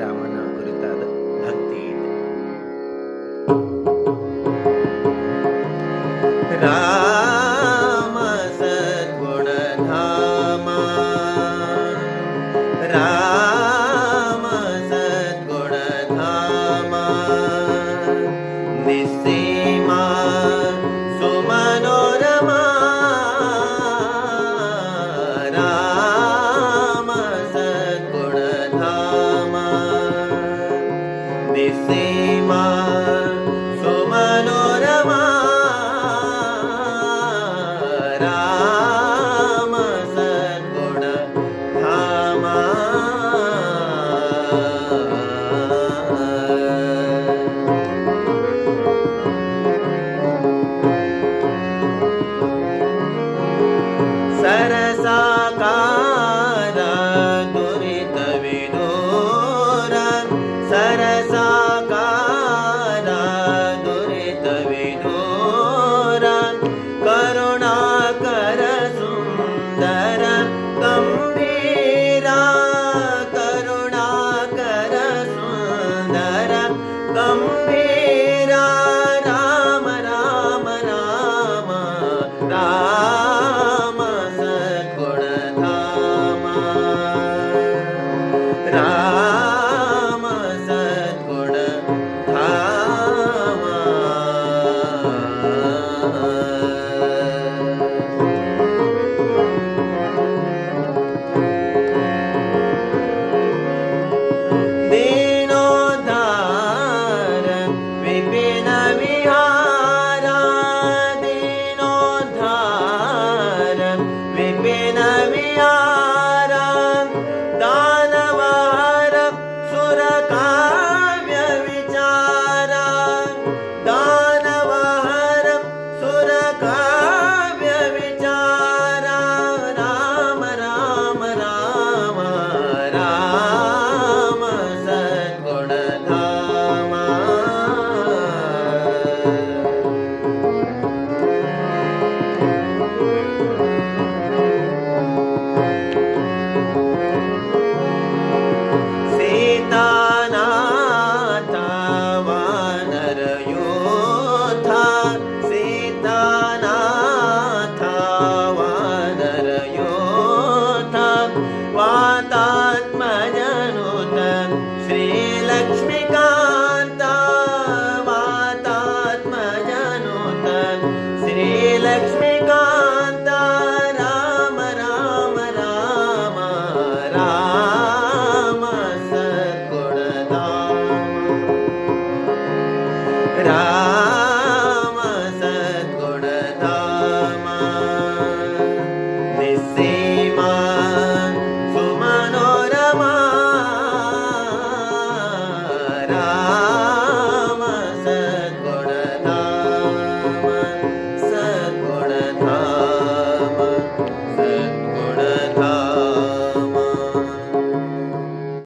रामनामृता भक्ती राम सद्गुण धामा राम सद्गुण धामा निसीमा सुमनोरमा राम My. no राम सद्गुणदासीमा सुमनोरमा।